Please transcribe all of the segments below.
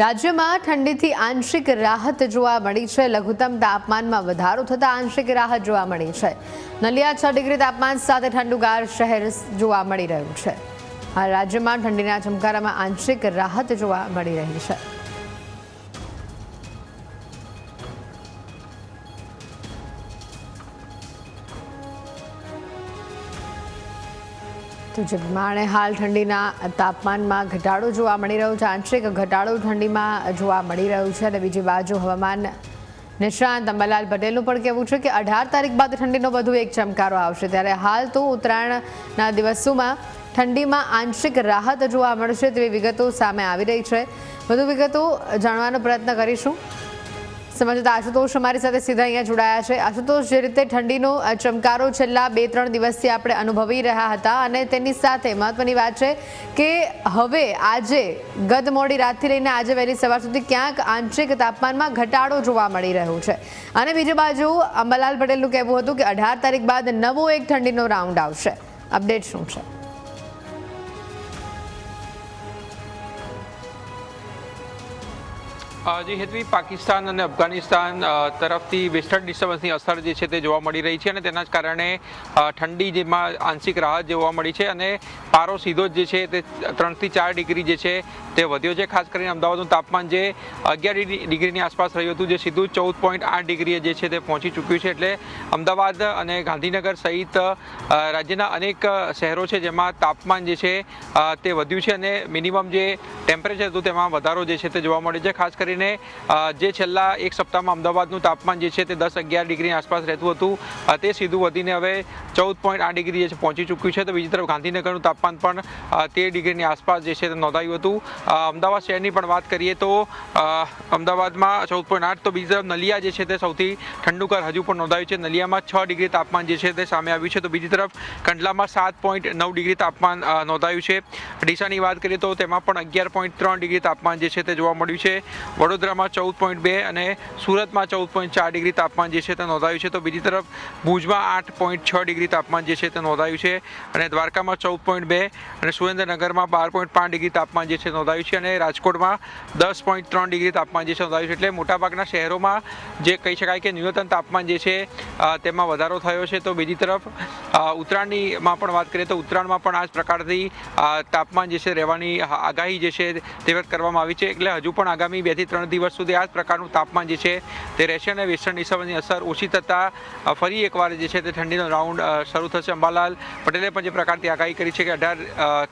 રાજ્યમાં ઠંડીથી આંશિક રાહત જોવા મળી છે. લઘુત્તમ તાપમાનમાં વધારો થતાં આંશિક રાહત જોવા મળી છે. નલિયા છ ડિગ્રી તાપમાન સાથે ઠંડુગાર શહેર જોવા મળી રહ્યું છે. હાલ રાજ્યમાં ઠંડીના ચમકારામાં આંશિક રાહત જોવા મળી રહી છે. તો હાલ ઠંડીના તાપમાનમાં ઘટાડો જોવા મળી રહ્યો છે, આંશિક ઘટાડો ઠંડીમાં જોવા મળી રહ્યું છે અને બીજી બાજુ હવામાન નિષ્ણાંત અંબાલાલ પટેલનું પણ કહેવું છે કે અઢાર તારીખ બાદ ઠંડીનો વધુ એક ચમકારો આવશે. ત્યારે હાલ તો ઉત્તરાયણના દિવસોમાં ઠંડીમાં આંશિક રાહત જોવા મળશે તેવી વિગતો સામે આવી રહી છે. વધુ વિગતો જાણવાનો પ્રયત્ન કરીશું. સમજતા આશુતોષ અમારી સાથે સીધા અહીંયા જોડાયા છે. આશુતોષ, જે રીતે ઠંડીનો ચમકારો છેલ્લા બે ત્રણ દિવસથી આપણે અનુભવી રહ્યા હતા અને તેની સાથે મહત્વની વાત છે કે હવે આજે, ગત મોડી રાતથી લઈને આજે વહેલી સવાર સુધી ક્યાંક આંશિક તાપમાનમાં ઘટાડો જોવા મળી રહ્યો છે. અને બીજી બાજુ અંબાલાલ પટેલનું કહેવું હતું કે અઢાર તારીખ બાદ નવો એક ઠંડીનો રાઉન્ડ આવશે. અપડેટ શું છે? જે હેતવી પાકિસ્તાન અને અફઘાનિસ્તાન તરફથી વેસ્ટર્ન ડિસ્ટર્બન્સની અસર જે છે તે જોવા મળી રહી છે અને તેના જ કારણે ઠંડી જેમાં આંશિક રાહત જોવા મળી છે અને પારો સીધો જે છે તે ત્રણથી ચાર ડિગ્રી જે છે તે વધ્યો છે. ખાસ કરીને અમદાવાદનું તાપમાન જે અગિયાર ડિગ્રીની આસપાસ રહ્યું હતું, જે સીધું ચૌદ પોઈન્ટ આઠ ડિગ્રીએ જે છે તે પહોંચી ચૂક્યું છે. એટલે અમદાવાદ અને ગાંધીનગર સહિત રાજ્યના અનેક શહેરો છે જેમાં તાપમાન જે છે તે વધ્યું છે અને મિનિમમ જે ટેમ્પરેચર હતું તેમાં વધારો જે છે તે જોવા મળે છે. ખાસ કરીને અ, જે છેલ્લા એક સપ્તાહમાં અમદાવાદનું તાપમાન જે છે તે દસ અગિયાર ડિગ્રીની આસપાસ રહેતું હતું. તે સીધું વધીને હવે ચૌદ પોઈન્ટ આઠ ડિગ્રી જે છે પહોંચી ચૂક્યું છે. તો બીજી તરફ ગાંધીનગરનું તાપમાન પણ તેર ડિગ્રીની આસપાસ જે છે તે નોંધાયું હતું. અમદાવાદ શહેરની પણ વાત કરીએ તો અમદાવાદમાં ચૌદ પોઈન્ટ આઠ તો બીજી તરફ નલિયા જે છે તે સૌથી ઠંડુકર હજુ પણ નોંધાયું છે. નલિયામાં છ ડિગ્રી તાપમાન જે છે તે સામે આવ્યું છે. તો બીજી તરફ કંડલામાં સાત પોઈન્ટ નવ ડિગ્રી તાપમાન નોંધાયું છે. ડીસાની વાત કરીએ તો તેમાં પણ અગિયાર પોઈન્ટ ત્રણ ડિગ્રી તાપમાન જે છે તે જોવા મળ્યું છે. વડોદરામાં ચૌદ પોઈન્ટ બે અને સુરતમાં ચૌદ પોઈન્ટ ચાર ડિગ્રી તાપમાન જે છે તે નોંધાયું છે. તો બીજી તરફ ભુજમાં આઠ પોઈન્ટ છ ડિગ્રી તાપમાન જે છે તે નોંધાયું છે અને દ્વારકામાં ચૌદ પોઈન્ટ બે અને સુરેન્દ્રનગરમાં બાર પોઈન્ટ પાંચ ડિગ્રી તાપમાન જે છે નોંધાયું છે અને રાજકોટમાં દસ પોઈન્ટ ત્રણ ડિગ્રી તાપમાન જે છે નોંધાયું છે. એટલે મોટાભાગના શહેરોમાં જે કહી શકાય કે ન્યૂનતમ તાપમાન જે છે તેમાં વધારો થયો છે. તો બીજી તરફ ઉત્તરાયણનીમાં પણ વાત કરીએ તો ઉત્તરાયણમાં પણ આ જ પ્રકારથી તાપમાન જે છે રહેવાની આગાહી જે છે તે કરવામાં આવી છે. એટલે હજુ પણ આગામી બેથી ત્રણ દિવસ સુધી આ જ પ્રકારનું તાપમાન જે છે તે રહેશે અને વેસ્ટર્ન ડિસ્ટર્બન્સની અસર ઓછી થતાં ફરી એકવાર જે છે તે ઠંડીનો રાઉન્ડ શરૂ થશે. અંબાલાલ પટેલે પણ જે પ્રકારની આગાહી કરી છે કે અઢાર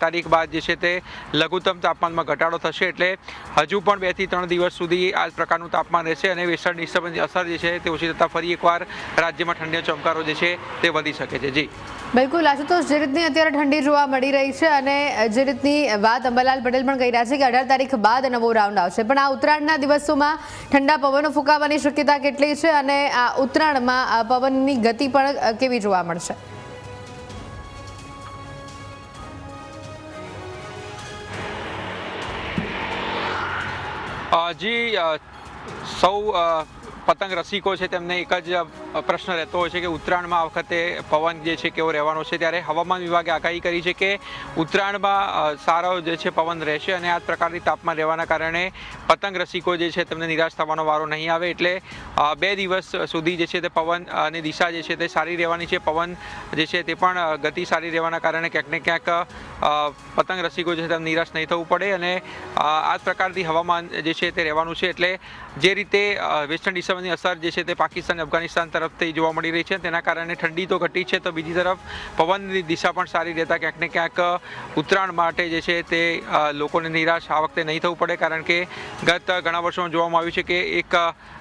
તારીખ બાદ જે છે તે લઘુત્તમ તાપમાનમાં ઘટાડો થશે એટલે હજુ પણ બેથી ત્રણ દિવસ સુધી આ જ પ્રકારનું તાપમાન રહેશે અને વેસ્ટર્ન ડિસ્ટર્બન્સની અસર જે છે તે ઓછી થતાં ફરી એકવાર રાજ્યમાં ઠંડીનો ચમકારો જે છે તે વધી શકે છે. જી. બિલકુલ, આશુતોષ, જે રીતની અત્યારે ઠંડી જોવા મળી રહી છે અને જે રીતની વાત અંબાલાલ પટેલ પણ કહી રહ્યા છે કે અઢાર તારીખ બાદ નવો રાઉન્ડ આવશે. પણ આ ઉત્તરાયણના દિવસોમાં ઠંડા પવનો ફૂંકાવાની શક્યતા કેટલી છે અને આ ઉત્તરાયણમાં પવનની ગતિ પણ કેવી જોવા મળશે? જી સૌ પતંગ રસિકો છે, તેમને એક જ પ્રશ્ન રહેતો હોય છે કે ઉત્તરાયણમાં આ વખતે પવન જે છે કેવો રહેવાનો છે? ત્યારે હવામાન વિભાગે આગાહી કરી છે કે ઉત્તરાયણમાં સારો જે છે પવન રહેશે અને આ પ્રકારની તાપમાન રહેવાના કારણે પતંગ રસિકો જે છે તેમને નિરાશ થવાનો વારો નહીં આવે. એટલે બે દિવસ સુધી જે છે તે પવન અને દિશા જે છે તે સારી રહેવાની છે. પવન જે છે તે પણ ગતિ સારી રહેવાના કારણે ક્યાંક ને ક્યાંક પતંગ રસિકો જે છે તેમને નિરાશ નહીં થવું પડે અને આ પ્રકારથી હવામાન જે છે તે રહેવાનું છે. એટલે, જે રીતે વેસ્ટર્ન ડિસ્ટર્બન્સની અસર જે છે તે પાકિસ્તાન અફઘાનિસ્તાન અફઘાનિસ્તાન તરફથી જોવા મળી રહી છે. તેના કારણે ઠંડી તો ઘટી છે, તો બીજી તરફ પવનની દિશા પણ સારી રહેતા ક્યાંક ને ક્યાંક ઉત્તરાયણ માટે જે છે તે લોકોને નિરાશ આ વખતે નહીં થવું પડે, કારણ કે ગત ઘણા વર્ષોમાં જોવામાં આવ્યું છે કે એક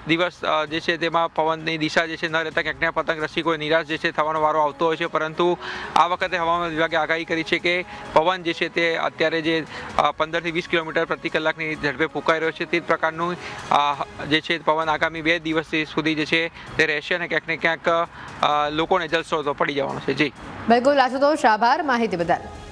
દિવસ જે છે તેમાં પવનની દિશા જે છે ન રહેતા ક્યાંક ને પતંગ રસિકોએ નિરાશ જે છે થવાનો વારો આવતો હોય છે. પરંતુ આ વખતે હવામાન વિભાગે આગાહી કરી છે કે પવન જે છે તે અત્યારે જે પંદરથી વીસ કિલોમીટર પ્રતિ કલાકની ઝડપે ફૂંકાઈ રહ્યો છે. તે પ્રકારનું જે છે પવન આગામી બે દિવસ સુધી જે છે તે રહેશે અને ક્યાંક ને ક્યાંક લોકોને જલસો તો પડી જવાનો છે. જી. બિલકુલ આશુતોષ આભાર, માહિતી બદલ.